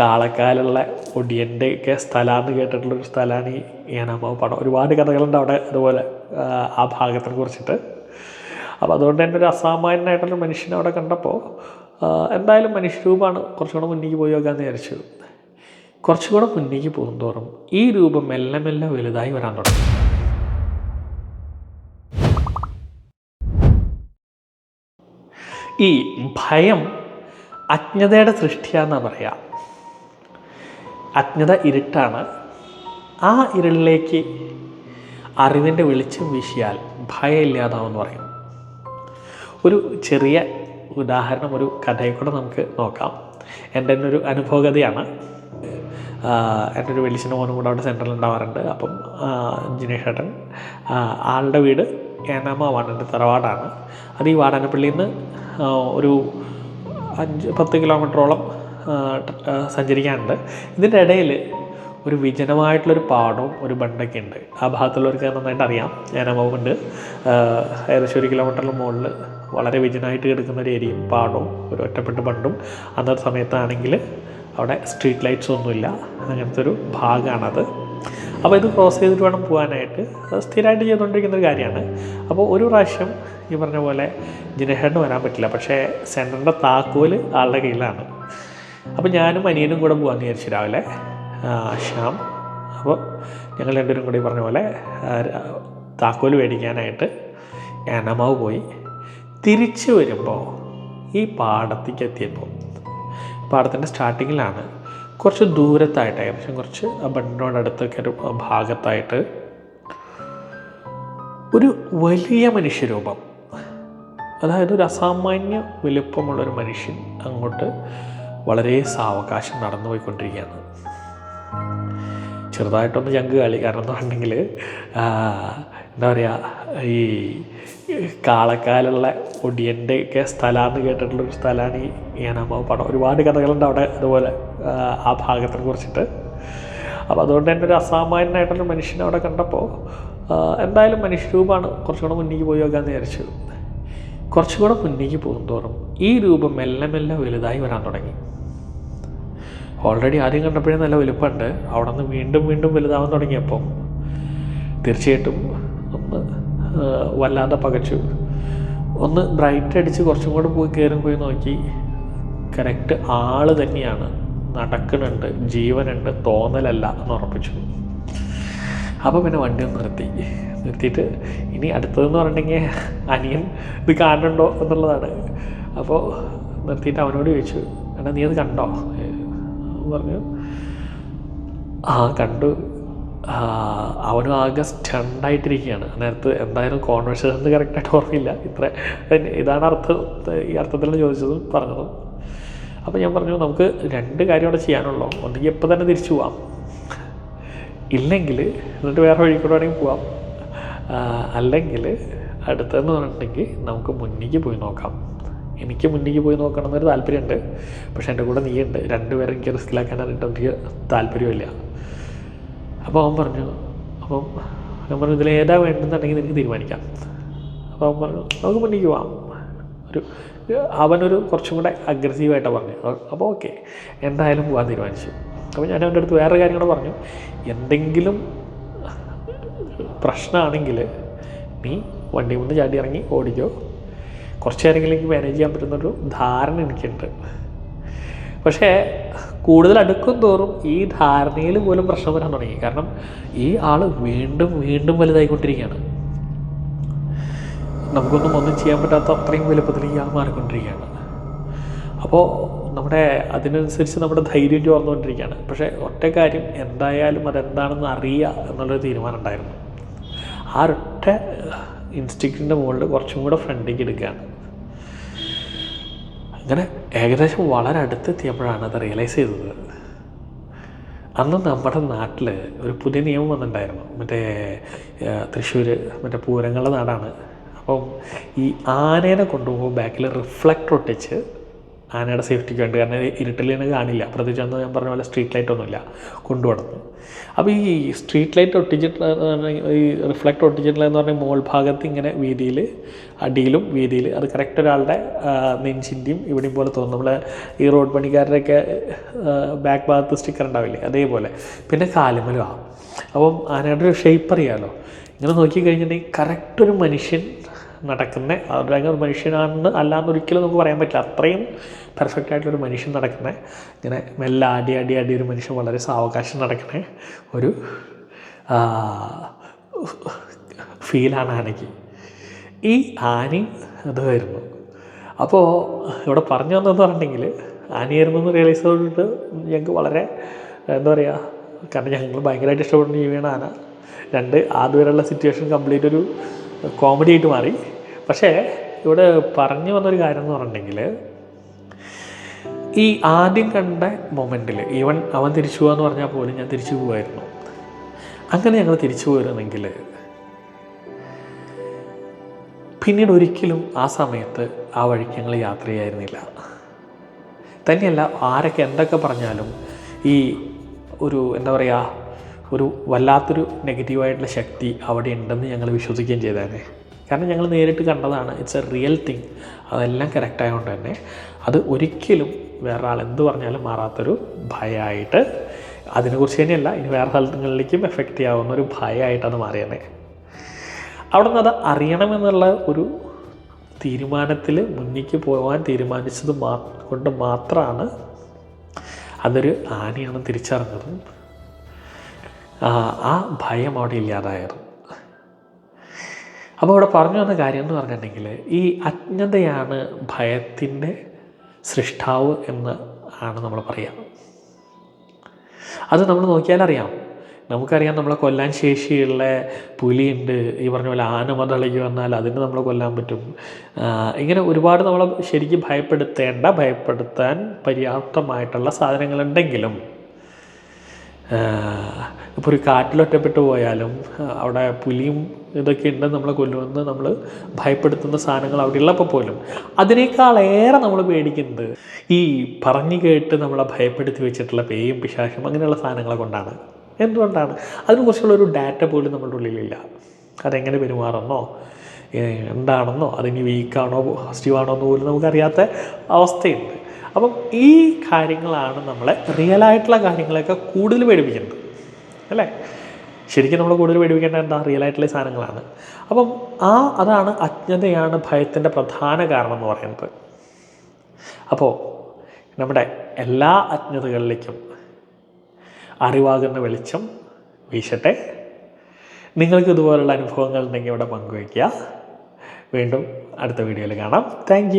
കാളക്കാലുള്ള ഒടിയന്റെ ഒക്കെ സ്ഥലമാണെന്ന് കേട്ടിട്ടുള്ളൊരു സ്ഥലമാണ് ഈ ഏനാമാവ് പടം. ഒരുപാട് കഥകളുണ്ട് അവിടെ അതുപോലെ ആ, ഭാഗത്തിനെ കുറിച്ചിട്ട്. അപ്പോൾ അതുകൊണ്ട് തന്നെ ഒരു അസാമാന്യനായിട്ടുള്ള മനുഷ്യനെ അവിടെ കണ്ടപ്പോൾ എന്തായാലും മനുഷ്യരൂപമാണ് കുറച്ചുകൂടെ മുന്നേക്ക് പോയി നോക്കാമെന്ന് വിചാരിച്ചു. കുറച്ചുകൂടെ മുന്നിലേക്ക് പോകും തോറും ഈ രൂപം മെല്ലെ മെല്ലെ വലുതായി വരാൻ തുടങ്ങി. ഈ ഭയം അജ്ഞതയുടെ സൃഷ്ടിയാണെന്നാണ് പറയുക അജ്ഞത ഇരുട്ടാണ്. ആ ഇരുളിലേക്ക് അറിവിന്റെ വെളിച്ചം വീശിയാൽ ഭയമില്ലാതാവെന്ന് പറയും. ഒരു ചെറിയ ഉദാഹരണം ഒരു കഥയിൽ കൂടെ നമുക്ക് നോക്കാം. എന്റെ തന്നെ ഒരു അനുഭവഗതിയാണ് എന്റെ ഒരു വെളിച്ചിന്റെ മോനും കൂടെ അവിടെ സെന്ററിൽ ഉണ്ടാവാറുണ്ട് അപ്പം ജിനേഷ് ഏട്ടൻ ആളുടെ വീട് ഏനാമാവാണ് എന്റെ തറവാടാണ്. അത് ഈ വാടാനപ്പള്ളിയിൽ നിന്ന് ഒരു അഞ്ച് പത്ത് കിലോമീറ്ററോളം സഞ്ചരിക്കാനുണ്ട്. ഇതിന്റെ ഇടയിൽ ഒരു വിജനമായിട്ടുള്ളൊരു പാടവും ഒരു ബണ്ടൊക്കെ ഉണ്ട് ആ ഭാഗത്തുള്ളവർക്ക് നന്നായിട്ട് അറിയാം. ഞാൻ ആ മൂവ്മെന്റ് ഏകദേശം ഒരു കിലോമീറ്ററിന് മുകളിൽ വളരെ വിജനമായിട്ട് കിടക്കുന്ന ഒരു ഏരിയയും പാടവും ഒരു ഒറ്റപ്പെട്ട ബണ്ടും. അന്നത്തെ സമയത്താണെങ്കിൽ അവിടെ സ്ട്രീറ്റ് ലൈറ്റ്സ് ഒന്നുമില്ല. അങ്ങനത്തെ ഒരു ഭാഗമാണത് അപ്പോൾ ഇത് ക്രോസ് ചെയ്തിട്ട് വേണം പോകാനായിട്ട്. സ്ഥിരമായിട്ട് ചെയ്തുകൊണ്ടിരിക്കുന്ന ഒരു കാര്യമാണ്. അപ്പോൾ ഒരു പ്രാവശ്യം ഈ പറഞ്ഞ പോലെ ജിനഹേഡിന് വരാൻ പറ്റില്ല. പക്ഷേ സെന്ററിന്റെ താക്കോൽ ആളുടെ കയ്യിലാണ്. അപ്പോൾ ഞാനും അനിയനും കൂടെ പോകാൻ വിചാരിച്ചു രാവിലെ ശ്യാം. അപ്പോൾ ഞങ്ങൾ രണ്ടുപേരും കൂടി പറഞ്ഞ പോലെ താക്കോൽ മേടിക്കാനായിട്ട് ഏനമാവ് പോയി. തിരിച്ചു വരുമ്പോൾ ഈ പാടത്തേക്ക് എത്തിയപ്പോൾ പാടത്തിന്റെ സ്റ്റാർട്ടിങ്ങിലാണ് കുറച്ച് ദൂരത്തായിട്ട് ഏകദേശം കുറച്ച് ബണ്ടിനോടടുത്തൊക്കെ ഒരു ഭാഗത്തായിട്ട് ഒരു വലിയ മനുഷ്യരൂപം. അതായത് ഒരു അസാമാന്യ വലുപ്പമുള്ളൊരു മനുഷ്യൻ അങ്ങോട്ട് വളരെ സാവകാശം നടന്നു പോയിക്കൊണ്ടിരിക്കുകയാണ് ചെറുതായിട്ടൊന്ന് ജങ്ക് കളി. കാരണം എന്ന് പറഞ്ഞെങ്കിൽ എന്താ പറയുക ഈ കാളക്കാലുള്ള ഒടിയന്റെ ഒക്കെ സ്ഥലമാണെന്ന് കേട്ടിട്ടുള്ളൊരു സ്ഥലമാണ് ഈ ഏനാമാവ് പടം. ഒരുപാട് കഥകളുണ്ട് അവിടെ അതുപോലെ ആ, ഭാഗത്തെ ഭാഗത്തിനെ കുറിച്ചിട്ട്. അപ്പോൾ അതുകൊണ്ട് തന്നെ ഒരു അസാമാന്യനായിട്ടുള്ള മനുഷ്യനെ അവിടെ കണ്ടപ്പോൾ എന്തായാലും മനുഷ്യരൂപമാണ് കുറച്ചുകൂടെ മുന്നിലേക്ക് പോയി നോക്കാമെന്ന് വിചാരിച്ചു. കുറച്ചുകൂടെ മുന്നേക്ക് പോകും തോറും ഈ രൂപം മെല്ലെ മെല്ലെ വലുതായി വരാൻ തുടങ്ങി. ഓൾറെഡി ആദ്യം കണ്ടപ്പോഴേ നല്ല വലുപ്പമുണ്ട്. അവിടെ നിന്ന് വീണ്ടും വീണ്ടും വലുതാവാൻ തുടങ്ങിയപ്പോൾ തീർച്ചയായിട്ടും ഒന്ന് വല്ലാതെ പകച്ചു. ഒന്ന് ബ്രൈറ്റ് അടിച്ച് കുറച്ചും കൂടെ പോയി കയറി പോയി നോക്കി. കറക്റ്റ് ആൾ തന്നെയാണ്. നടക്കുന്നുണ്ട് ജീവനുണ്ട് തോന്നലല്ല എന്ന് ഉറപ്പിച്ചു. അപ്പോൾ പിന്നെ വണ്ടി ഒന്ന് നിർത്തി. നിർത്തിയിട്ട് ഇനി അടുത്തതെന്ന് പറഞ്ഞിട്ടുണ്ടെങ്കിൽ അനിയൻ ഇത് കാണുന്നുണ്ടോ എന്നുള്ളതാണ്. അപ്പോൾ നിർത്തിയിട്ട് അവനോട് ചോദിച്ചു എടാ നീ അത് കണ്ടോ? പറഞ്ഞു. ആ കണ്ടു. അവനും ആകെ സ്റ്റണ്ടായിട്ടിരിക്കുകയാണ് നേരത്തെ എന്തായാലും കോൺവെർസേഷൻ കറക്റ്റായിട്ട് ഓർമ്മയില്ല. ഇത്ര ഇതാണ് അർത്ഥം. ഈ അർത്ഥത്തിൽ ചോദിച്ചതും പറഞ്ഞതും. അപ്പോൾ ഞാൻ പറഞ്ഞു നമുക്ക് രണ്ട് കാര്യം അവിടെ ചെയ്യാനുള്ളൂ. ഒന്നെങ്കിൽ എപ്പോൾ തന്നെ തിരിച്ചു പോവാം. ഇല്ലെങ്കിൽ എന്നിട്ട് വേറെ വഴി കൂടെ വേണമെങ്കിൽ പോവാം. അല്ലെങ്കിൽ അടുത്തതെന്ന് പറഞ്ഞിട്ടുണ്ടെങ്കിൽ നമുക്ക് മുന്നിലേക്ക് പോയി നോക്കാം. എനിക്ക് മുന്നിലേക്ക് പോയി നോക്കണം എന്നൊരു താല്പര്യമുണ്ട്. പക്ഷെ എന്റെ കൂടെ നീ നീയുണ്ട്. രണ്ടുപേരും എനിക്ക് റിസ്കിലാക്കാനായിട്ട് എനിക്ക് താല്പര്യമില്ല. അപ്പോൾ അവൻ പറഞ്ഞു അപ്പം ഞാൻ പറഞ്ഞു ഇതിൽ ഏതാ വേണ്ടെന്നുണ്ടെങ്കിൽ എനിക്ക് തീരുമാനിക്കാം. അപ്പോൾ അവൻ പറഞ്ഞു നമുക്ക് മുന്നിലേക്ക് പോവാം. ഒരു അവനൊരു കുറച്ചും കൂടെ അഗ്രസീവായിട്ടാണ് പറഞ്ഞു അപ്പോൾ ഓക്കെ എന്തായാലും പോകാൻ തീരുമാനിച്ചു. അപ്പോൾ ഞാൻ അവന്റെ അടുത്ത് വേറെ കാര്യം കൂടെ പറഞ്ഞു. എന്തെങ്കിലും പ്രശ്നമാണെങ്കിൽ നീ വണ്ടി മുന്ന് ചാടി ഇറങ്ങി ഓടിക്കോ. കുറച്ച് നേരമെങ്കിലും എനിക്ക് മാനേജ് ചെയ്യാൻ പറ്റുന്നൊരു ധാരണ എനിക്കുണ്ട്. പക്ഷേ കൂടുതൽ അടുക്കും തോറും ഈ ധാരണയിൽ പോലും പ്രശ്നം വരാൻ തുടങ്ങി. കാരണം ഈ ആൾ വീണ്ടും വീണ്ടും വലുതായിക്കൊണ്ടിരിക്കുകയാണ്. നമുക്കൊന്നും ഒന്നും ചെയ്യാൻ പറ്റാത്ത അത്രയും വലുപ്പത്തിൽ ഈ ആൾ മാറിക്കൊണ്ടിരിക്കുകയാണ്. അപ്പോൾ നമ്മുടെ അതിനനുസരിച്ച് നമ്മുടെ ധൈര്യം ചോർന്നുകൊണ്ടിരിക്കുകയാണ്. പക്ഷേ ഒറ്റ കാര്യം എന്തായാലും അതെന്താണെന്ന് അറിയുക എന്നുള്ളൊരു തീരുമാനം ഉണ്ടായിരുന്നു ആ ഒറ്റ ഇൻസ്റ്റിക്റ്റിന്റെ മുകളിൽ കുറച്ചും കൂടെ ഫ്രണ്ടിലേക്ക് എടുക്കുകയാണ്. അങ്ങനെ ഏകദേശം വളരെ അടുത്തെത്തിയപ്പോഴാണ് അത് റിയലൈസ് ചെയ്തത്. അന്ന് നമ്മുടെ നാട്ടിൽ ഒരു പുതിയ നിയമം വന്നിട്ടുണ്ടായിരുന്നു. മറ്റേ തൃശ്ശൂർ മറ്റേ പൂരങ്ങളുടെ നാടാണ്. അപ്പം ഈ ആനേനെ കൊണ്ടുപോകുമ്പോൾ ബാക്കിൽ റിഫ്ലക്ടർ ഒട്ടിച്ച് ആനയുടെ സേഫ്റ്റിക്ക് വേണ്ടി. കാരണം ഇരുട്ടിൽ തന്നെ കാണില്ല. പ്രത്യേകിച്ച് അന്ന് ഞാൻ പറഞ്ഞ പോലെ സ്ട്രീറ്റ് ലൈറ്റ് ഒന്നുമില്ല. കൊണ്ടുപോകണം അപ്പോൾ ഈ സ്ട്രീറ്റ് ലൈറ്റ് ഒട്ടിച്ചിട്ടുള്ള ഈ റിഫ്ലക്ട് ഒട്ടിച്ചിട്ടുള്ള എന്ന് പറഞ്ഞാൽ മോൾ ഭാഗത്ത് ഇങ്ങനെ വീതിയിൽ അടിയിലും വീതിയിൽ അത് കറക്റ്റ് ഒരാളുടെ നെഞ്ചിന്റെയും ഇവിടെയും പോലെ തോന്നും. നമ്മൾ ഈ റോഡ് പണിക്കാരുടെയൊക്കെ ബാക്ക് ഭാഗത്ത് സ്റ്റിക്കർ ഉണ്ടാവില്ലേ? അതേപോലെ. പിന്നെ കാലുമലും അപ്പം ആനയുടെ ഒരു ഷേപ്പ് അറിയാമല്ലോ ഇങ്ങനെ നോക്കി കഴിഞ്ഞിട്ടുണ്ടെങ്കിൽ കറക്റ്റ് ഒരു മനുഷ്യൻ നടക്കുന്ന. ഒരു മനുഷ്യനാണെന്ന് അല്ലാന്ന് ഒരിക്കലും നമുക്ക് പറയാൻ പറ്റില്ല. അത്രയും പെർഫെക്റ്റ് ആയിട്ടുള്ളൊരു മനുഷ്യൻ നടക്കുന്നത് ഇങ്ങനെ മെല്ലെ അടി അടി അടി ഒരു മനുഷ്യൻ വളരെ സാവകാശം നടക്കുന്ന. ഒരു ഫീലാണ് ആനയ്ക്ക് ഈ ആനയും ഇതായിരുന്നു അപ്പോൾ ഇവിടെ പറഞ്ഞു വന്നതെന്ന് പറഞ്ഞിട്ടുണ്ടെങ്കിൽ ആനയായിരുന്നു എന്ന് റിയലൈസ് ചെയ്തിട്ട് ഞങ്ങൾക്ക് വളരെ എന്താ പറയുക കാരണം ഞങ്ങൾ ഭയങ്കരമായിട്ട് ഇഷ്ടപ്പെടുന്ന ജീവിയാണ് ആന. രണ്ട് ആദ്യവരെയുള്ള സിറ്റുവേഷൻ കംപ്ലീറ്റ് ഒരു കോമഡി ആയിട്ട് മാറി. പക്ഷേ ഇവിടെ പറഞ്ഞു വന്നൊരു കാര്യം എന്ന് പറഞ്ഞിട്ടുണ്ടെങ്കിൽ ഈ ആദ്യം കണ്ട മൊമെന്റിൽ ഈവൻ അവൻ തിരിച്ചു പോകാന്ന് പറഞ്ഞാൽ പോലും ഞാൻ തിരിച്ചു പോകുമായിരുന്നു. അങ്ങനെ ഞങ്ങൾ തിരിച്ചു പോയിരുന്നെങ്കിൽ പിന്നീട് ഒരിക്കലും ആ സമയത്ത് ആ വഴിക്ക് ഞങ്ങൾ യാത്ര ചെയ്യായിരുന്നില്ല തന്നെയല്ല ആരൊക്കെ എന്തൊക്കെ പറഞ്ഞാലും ഈ ഒരു എന്താ പറയുക ഒരു വല്ലാത്തൊരു നെഗറ്റീവായിട്ടുള്ള ശക്തി അവിടെ ഉണ്ടെന്ന് ഞങ്ങൾ വിശ്വസിക്കുകയും ചെയ്തേനെ. കാരണം ഞങ്ങൾ നേരിട്ട് കണ്ടതാണ്. ഇറ്റ്സ് എ റിയൽ തിങ് അതെല്ലാം കറക്റ്റ് ആയതുകൊണ്ട് തന്നെ അത് ഒരിക്കലും വേറെ ആൾ എന്ത് പറഞ്ഞാലും മാറാത്തൊരു ഭയമായിട്ട് അതിനെക്കുറിച്ച് തന്നെയല്ല ഇനി വേറെ സ്ഥലങ്ങളിലേക്കും എഫക്റ്റ് ചെയ്യാവുന്ന ഒരു ഭയമായിട്ടാണ് മാറിയത് അവിടെ നിന്ന് അത് അറിയണമെന്നുള്ള ഒരു തീരുമാനത്തിൽ മുന്നിക്ക് പോകാൻ തീരുമാനിച്ചത് മാ കൊണ്ട് മാത്രമാണ് അതൊരു ആനയാണ് തിരിച്ചറിഞ്ഞതും. ആ ഭയം അവിടെ ഇല്ലാതായത്. അപ്പോൾ ഇവിടെ പറഞ്ഞു വന്ന കാര്യം എന്ന് പറഞ്ഞിട്ടുണ്ടെങ്കിൽ ഈ അജ്ഞതയാണ് ഭയത്തിന്റെ സൃഷ്ടാവ് എന്ന് ആണ് നമ്മൾ പറയുക അത് നമ്മൾ നോക്കിയാൽ അറിയാം. നമുക്കറിയാം നമ്മളെ കൊല്ലാൻ ശേഷിയുള്ള പുലിയുണ്ട്. ഈ പറഞ്ഞ പോലെ ആന മതളിക്ക് വന്നാൽ അതിന് നമ്മൾ കൊല്ലാൻ പറ്റും. ഇങ്ങനെ ഒരുപാട് നമ്മളെ ശരിക്കും ഭയപ്പെടുത്തേണ്ട ഭയപ്പെടുത്താൻ പര്യാപ്തമായിട്ടുള്ള സാധനങ്ങളുണ്ടെങ്കിലും ഇപ്പോൾ ഒരു കാട്ടിലൊറ്റപ്പെട്ടു പോയാലും അവിടെ പുലിയും ഇതൊക്കെ ഉണ്ട് നമ്മളെ കൊല്ലുമെന്ന് നമ്മൾ ഭയപ്പെടുത്തുന്ന സാധനങ്ങൾ അവിടെ ഉള്ളപ്പോൾ പോലും അതിനേക്കാളേറെ നമ്മൾ പേടിക്കുന്നത് ഈ പറഞ്ഞു കേട്ട് നമ്മളെ ഭയപ്പെടുത്തി വെച്ചിട്ടുള്ള പേയും പിശാശും അങ്ങനെയുള്ള സാധനങ്ങളെ കൊണ്ടാണ്. എന്തുകൊണ്ടാണ്? അതിനെക്കുറിച്ചുള്ള ഒരു ഡാറ്റ പോലും നമ്മുടെ ഉള്ളിലില്ല. അതെങ്ങനെ പെരുമാറുന്നോ? എന്താണെന്നോ? അതിന് വീക്കാണോ? പോസിറ്റീവാണോ എന്ന് പോലും നമുക്കറിയാത്ത അവസ്ഥയുണ്ട്. അപ്പം ഈ കാര്യങ്ങളാണ് നമ്മളെ റിയൽ ആയിട്ടുള്ള കാര്യങ്ങളെയൊക്കെ കൂടുതൽ പേടിപ്പിക്കുന്നത്. അല്ലേ? ശരിക്കും നമ്മൾ കൂടുതൽ പേടിപ്പിക്കേണ്ട എന്താ? റിയൽ ആയിട്ടുള്ള സാധനങ്ങളാണ്. അപ്പം ആ അതാണ് അജ്ഞതയാണ് ഭയത്തിന്റെ പ്രധാന കാരണം എന്ന് പറയുന്നത്. അപ്പോൾ നമ്മുടെ എല്ലാ അജ്ഞതകളിലേക്കും അറിവാകുന്ന വെളിച്ചം വീശട്ടെ. നിങ്ങൾക്ക് ഇതുപോലുള്ള അനുഭവങ്ങൾ ഉണ്ടെങ്കിൽ ഇവിടെ പങ്കുവയ്ക്കുക. വീണ്ടും അടുത്ത വീഡിയോയിൽ കാണാം. താങ്ക്